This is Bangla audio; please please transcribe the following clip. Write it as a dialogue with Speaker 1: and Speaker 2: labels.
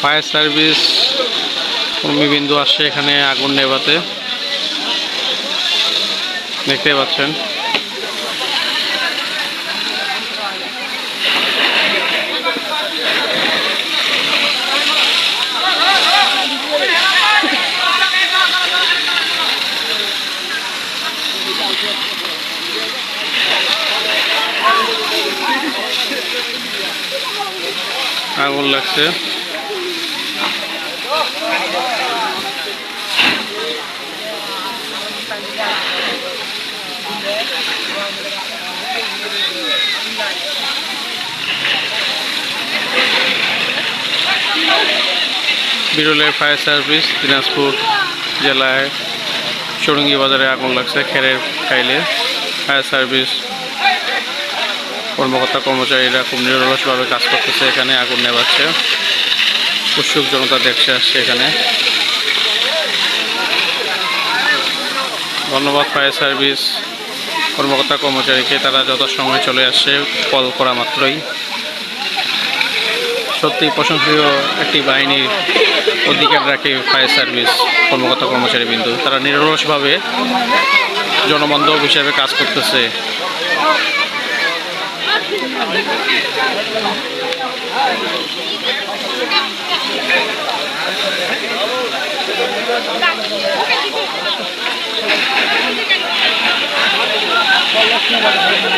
Speaker 1: ফায়ার সার্ভিস কর্মীবিন্দু আসছে এখানে আগুন নেভাতে। দেখতে পাচ্ছেন। আগুন লাগছে। বিরলের ফায়ার সার্ভিস, দিনাজপুর জেলায় চরঙ্গি বাজারে আগুন লাগছে খেরের খাইলে ফায়ার সার্ভিস কর্মকর্তা কর্মচারীরা খুব নিরলসভাবে কাজ করতেছে এখানে, আগুন নেভাচ্ছে। উৎসুক জনতা দেখছে আসছে এখানে। ধন্যবাদ ফায়ার সার্ভিস কর্মকর্তা কর্মচারীকে, তারা যথাসময়ে চলে আসছে, কল করা মাত্রই। সত্যি প্রশংসনীয় একটি বাহিনীর অধিকার রাখে ফায়ার সার্ভিস কর্মকর্তা কর্মচারী বিন্দু তারা নিরলসভাবে জনবান্ধব হিসাবে কাজ করতেছে।
Speaker 2: Thank you.